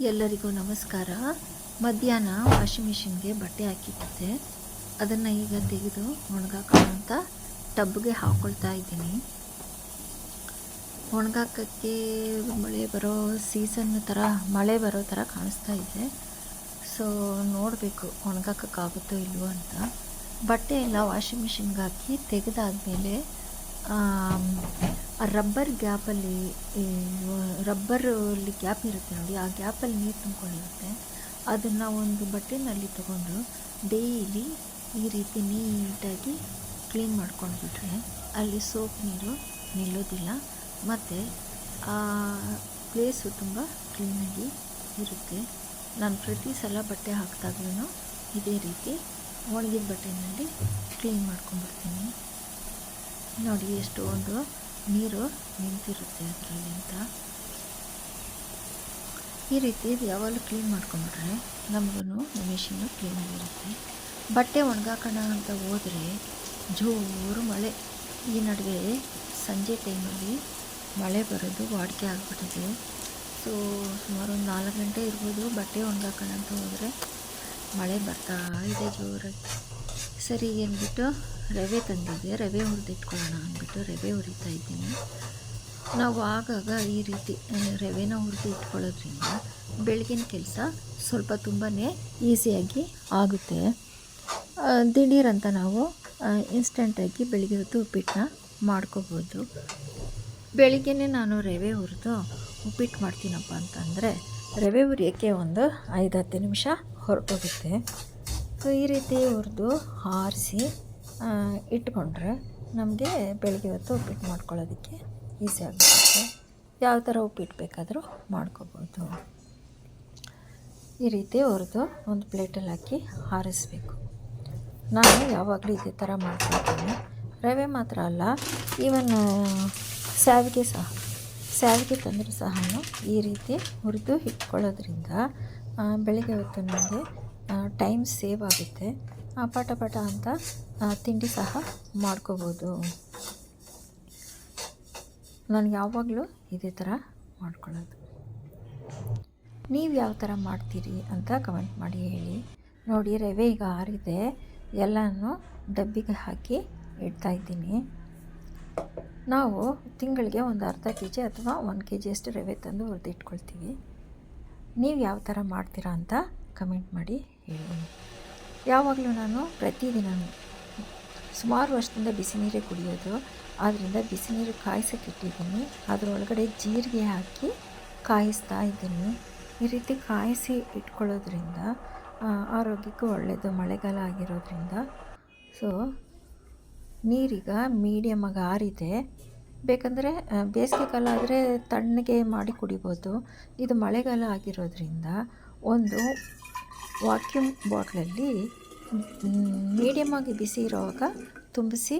ಎಲ್ಲರಿಗೂ ನಮಸ್ಕಾರ. ಮಧ್ಯಾಹ್ನ ವಾಷಿಂಗ್ ಮಿಷಿನ್ಗೆ ಬಟ್ಟೆ ಹಾಕಿದ್ದೆ. ಅದನ್ನು ಈಗ ತೆಗೆದು ಒಣಗಾಕೋಂಥ ಟಬ್ಗೆ ಹಾಕ್ಕೊಳ್ತಾ ಇದ್ದೀನಿ. ಒಣಗಾಕೋಕ್ಕೆ ಮಳೆ ಬರೋ ಸೀಸನ್ ಥರ ಮಳೆ ಬರೋ ಥರ ಕಾಣಿಸ್ತಾ ಇದೆ. ಸೊ ನೋಡಬೇಕು ಒಣಗಾಕೋಕ್ಕಾಗುತ್ತೋ ಇಲ್ವೋ ಅಂತ. ಬಟ್ಟೆ ಎಲ್ಲ ವಾಷಿಂಗ್ ಮಿಷಿನ್ಗೆ ಹಾಕಿ ತೆಗೆದಾದ್ಮೇಲೆ ರಬ್ಬರ್ ಗ್ಯಾಪಲ್ಲಿ ರಬ್ಬರಲ್ಲಿ ಗ್ಯಾಪ್ ಇರುತ್ತೆ ನೋಡಿ, ಆ ಗ್ಯಾಪಲ್ಲಿ ನೀರು ತುಂಬಿಕೊಂಡಿರುತ್ತೆ. ಅದನ್ನು ಒಂದು ಬಟ್ಟೆನಲ್ಲಿ ತಗೊಂಡು ಡೈಲಿ ಈ ರೀತಿ ನೀಟಾಗಿ ಕ್ಲೀನ್ ಮಾಡ್ಕೊಂಡ್ಬಿಟ್ರೆ ಅಲ್ಲಿ ಸೋಪ್ ನೀರು ನಿಲ್ಲೋದಿಲ್ಲ. ಮತ್ತು ಆ ಪ್ಲೇಸು ತುಂಬ ಕ್ಲೀನಾಗಿ ಇರುತ್ತೆ. ನಾನು ಪ್ರತಿ ಸಲ ಬಟ್ಟೆ ಹಾಕಿದಾಗ್ಲೂ ಇದೇ ರೀತಿ ಒಣಗಿದ ಬಟ್ಟೆನಲ್ಲಿ ಕ್ಲೀನ್ ಮಾಡ್ಕೊಂಡ್ಬಿಡ್ತೀನಿ. ನೋಡಿ, ಎಷ್ಟೊಂದು ನೀರು ನಿಂತಿರುತ್ತೆ ಅದರಲ್ಲಿ ಅಂತ. ಈ ರೀತಿ ಇದು ಯಾವಾಗಲೂ ಕ್ಲೀನ್ ಮಾಡ್ಕೊಂಬಿಟ್ರೆ ನಮಗೂ ಮಿಷಿನ್ನು ಕ್ಲೀನಾಗಿರುತ್ತೆ ಬಟ್ಟೆ ಒಣಗಾಕೋಣ ಅಂತ ಹೋದರೆ ಜೋರು ಮಳೆ. ಈ ನಡುವೆ ಸಂಜೆ ಟೈಮಲ್ಲಿ ಮಳೆ ಬರೋದು ವಾಡಿಕೆ ಆಗಿಬಿಟ್ಟಿದೆ. ಸೊ, ಸುಮಾರು ಒಂದು ನಾಲ್ಕು ಗಂಟೆ ಇರ್ಬೋದು ಬಟ್ಟೆ ಒಣಗಾಕೋಣ ಅಂತ ಹೋದರೆ ಮಳೆ ಬರ್ತಾ ಇದೆ ಜೋರಾಗಿ. ಸರಿ ಅಂದ್ಬಿಟ್ಟು ರವೆ ತಂದಿದ್ದೆ. ರವೆ ಹುರಿದಿಟ್ಕೊಳ್ಳೋಣ ಅಂದ್ಬಿಟ್ಟು ರವೆ ಹುರಿತಾ ಇದ್ದೀನಿ. ನಾವು ಆಗಾಗ ಈ ರೀತಿ ರವೆನ ಹುರಿದು ಇಟ್ಕೊಳ್ಳೋದ್ರಿಂದ ಬೆಳಗಿನ ಕೆಲಸ ಸ್ವಲ್ಪ ತುಂಬಾ ಈಸಿಯಾಗಿ ಆಗುತ್ತೆ. ದಿಢೀರಂತ ನಾವು ಇನ್ಸ್ಟೆಂಟಾಗಿ ಬೆಳಗ್ಗೆ ಹೊತ್ತು ಉಪ್ಪಿಟ್ಟನ್ನ ಮಾಡ್ಕೋಬೋದು. ಬೆಳಿಗ್ಗೆನೇ ನಾನು ರವೆ ಹುರಿದು ಉಪ್ಪಿಟ್ಟು ಮಾಡ್ತೀನಪ್ಪ ಅಂತಂದರೆ ರವೆ ಹುರಿಯೋಕ್ಕೆ ಒಂದು ಐದು ಹತ್ತು ನಿಮಿಷ ಹೊರಟೋಗುತ್ತೆ. ಈ ರೀತಿ ಹುರಿದು ಆರಿಸಿ ಇಟ್ಕೊಂಡ್ರೆ ನಮಗೆ ಬೆಳಗ್ಗೆ ಹೊತ್ತು ಉಪ್ಪಿಟ್ಟು ಮಾಡ್ಕೊಳ್ಳೋದಕ್ಕೆ ಈಸಿ ಆಗುತ್ತೆ ಯಾವ ಥರ ಉಪ್ಪಿಟ್ಟು ಬೇಕಾದರೂ ಮಾಡ್ಕೋಬೋದು. ಈ ರೀತಿ ಹುರಿದು ಒಂದು ಪ್ಲೇಟಲ್ಲಿ ಹಾಕಿ ಆರಿಸ್ಬೇಕು. ನಾನು ಯಾವಾಗಲೂ ಇದೇ ಥರ ಮಾಡ್ಕೊಳ್ತೀನಿ. ರವೆ ಮಾತ್ರ ಅಲ್ಲ, ಈವನ್ ಸ್ಯಾವಿಗೆ ಸಹ, ಸ್ಯಾವಿಗೆ ತಂದರೂ ಸಹ ಈ ರೀತಿ ಹುರಿದು ಇಟ್ಕೊಳ್ಳೋದ್ರಿಂದ ಬೆಳಗ್ಗೆ ಹೊತ್ತು ನಮಗೆ ಟೈಮ್ ಸೇವ್ ಆಗುತ್ತೆ. ಪಟ ಪಟ ಅಂತ ತಿಂಡಿ ಸಹ ಮಾಡ್ಕೋಬೋದು. ನಾನು ಯಾವಾಗಲೂ ಇದೇ ಥರ ಮಾಡ್ಕೊಳ್ಳೋದು. ನೀವು ಯಾವ ಥರ ಮಾಡ್ತೀರಿ ಅಂತ ಕಮೆಂಟ್ ಮಾಡಿ ಹೇಳಿ. ನೋಡಿ, ರವೆ ಈಗ ಆರಿದೆ. ಎಲ್ಲನೂ ಡಬ್ಬಿಗೆ ಹಾಕಿ ಇಡ್ತಾಯಿದ್ದೀನಿ ನಾವು ತಿಂಗಳಿಗೆ ಒಂದು ಅರ್ಧ ಕೆ ಜಿ ಅಥವಾ ಒಂದು ಕೆ ಜಿಯಷ್ಟು ರವೆ ತಂದು ಹುರಿದಿಟ್ಕೊಳ್ತೀವಿ. ನೀವು ಯಾವ ಥರ ಮಾಡ್ತೀರಾ ಅಂತ ಕಮೆಂಟ್ ಮಾಡಿ ಯಾವಾಗಲೂ ನಾನು ಪ್ರತಿದಿನ ಸುಮಾರು ವರ್ಷದಿಂದ ಬಿಸಿ ನೀರೇ ಕುಡಿಯೋದು. ಆದ್ದರಿಂದ ಬಿಸಿ ನೀರು ಕಾಯಿಸೋಕ್ಕಿಟ್ಟಿದ್ದೀನಿ ಅದರೊಳಗಡೆ ಜೀರಿಗೆ ಹಾಕಿ ಕಾಯಿಸ್ತಾ ಇದ್ದೀನಿ. ಈ ರೀತಿ ಕಾಯಿಸಿ ಇಟ್ಕೊಳ್ಳೋದ್ರಿಂದ ಆರೋಗ್ಯಕ್ಕೂ ಒಳ್ಳೆಯದು ಮಳೆಗಾಲ ಆಗಿರೋದ್ರಿಂದ. ಸೊ ನೀರೀಗ ಮೀಡಿಯಮಾಗಿ ಆರಿದೆ. ಬೇಕಂದರೆ ಬೇಸಿಗೆ ಕಾಲ ಆದರೆ ತಣ್ಣಗೆ ಮಾಡಿ ಕುಡಿಬೋದು. ಇದು ಮಳೆಗಾಲ ಆಗಿರೋದ್ರಿಂದ ಒಂದು ವಾಕ್ಯೂಮ್ ಬಾಟ್ಲಲ್ಲಿ ಮೀಡಿಯಮಾಗಿ ಬಿಸಿ ಇರೋವಾಗ ತುಂಬಿಸಿ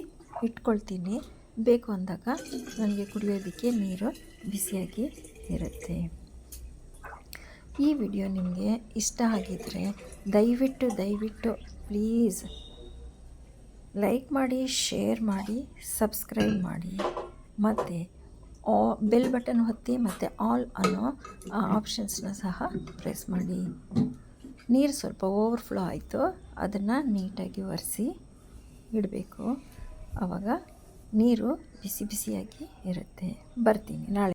ಇಟ್ಕೊಳ್ತೀನಿ. ಬೇಕು ಅಂದಾಗ ನನಗೆ ಕುಡಿಯೋದಕ್ಕೆ ನೀರು ಬಿಸಿಯಾಗಿ ಇರುತ್ತೆ. ಈ ವಿಡಿಯೋ ನಿಮಗೆ ಇಷ್ಟ ಆಗಿದ್ದರೆ ದಯವಿಟ್ಟು ದಯವಿಟ್ಟು ಪ್ಲೀಸ್ ಲೈಕ್ ಮಾಡಿ, ಶೇರ್ ಮಾಡಿ, ಸಬ್ಸ್ಕ್ರೈಬ್ ಮಾಡಿ. ಮತ್ತು ಆ ಬೆಲ್ ಬಟನ್ ಹೊತ್ತಿ ಮತ್ತು ಆಲ್ ಅನ್ನೋ ಆಪ್ಷನ್ಸ್ನ ಸಹ ಪ್ರೆಸ್ ಮಾಡಿ. ನೀರು ಸ್ವಲ್ಪ ಓವರ್ಫ್ಲೋ ಆಯಿತು, ಅದನ್ನು ನೀಟಾಗಿ ಒರೆಸಿ ಇಡಬೇಕು. ಆವಾಗ ನೀರು ಬಿಸಿ ಬಿಸಿಯಾಗಿ ಇರುತ್ತೆ. ಬರ್ತೀನಿ ನಾಳೆ.